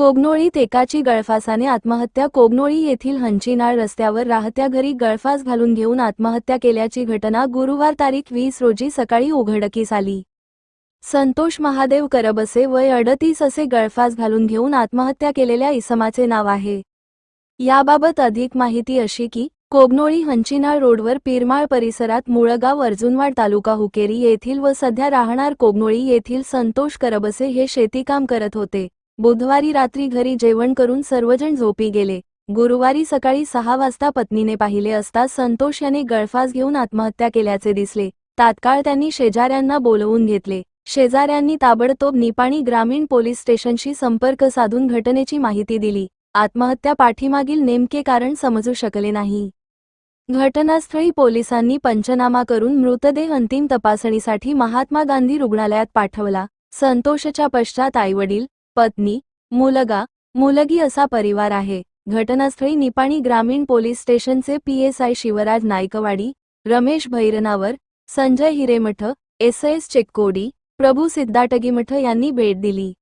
कोगनोळीत एकाची गळफासाने आत्महत्या कोगनोळी येथील हंचीनाळ रस्त्यावर राहत्या घरी गळफास घालून घेऊन आत्महत्या केल्याची घटना गुरुवार तारीख वीस रोजी सकाळी उघडकीस आली. संतोष महादेव करबसे वय अडतीस असे गळफास घालून घेऊन आत्महत्या केलेल्या इसमाचे नाव आहे. याबाबत अधिक माहिती अशी की कोगनोळी हंचीनाळ रोडवर पिरमाळ परिसरात मुळगाव अर्जुनवाड तालुका हुकेरी येथील व सध्या राहणार कोगनोळी येथील संतोष करबसे हे शेतीकाम करत होते. बुधवारी रात्री घरी जेवण करून सर्वजण झोपी गेले. गुरुवारी सकाळी सहा वाजता पत्नीने पाहिले असता संतोष याने गळफास घेऊन आत्महत्या केल्याचे दिसले. तात्काळ त्यांनी शेजाऱ्यांना बोलवून घेतले. शेजाऱ्यांनी ताबडतोब निपाणी ग्रामीण पोलीस स्टेशनशी संपर्क साधून घटनेची माहिती दिली. आत्महत्या पाठीमागील नेमके कारण समजू शकले नाही. घटनास्थळी पोलिसांनी पंचनामा करून मृतदेह अंतिम तपासणीसाठी महात्मा गांधी रुग्णालयात पाठवला. संतोषच्या पश्चात आईवडील पत्नी मुलगा मुलगी असा परिवार आहे. घटनास्थळी निपाणी ग्रामीण पोलीस स्टेशनचे PSI Shivraj Naikwadi Ramesh Bhairnavar Sanjay Hiremath S S Chekkodi Prabhu Siddhatgimath यांनी भेट दिली.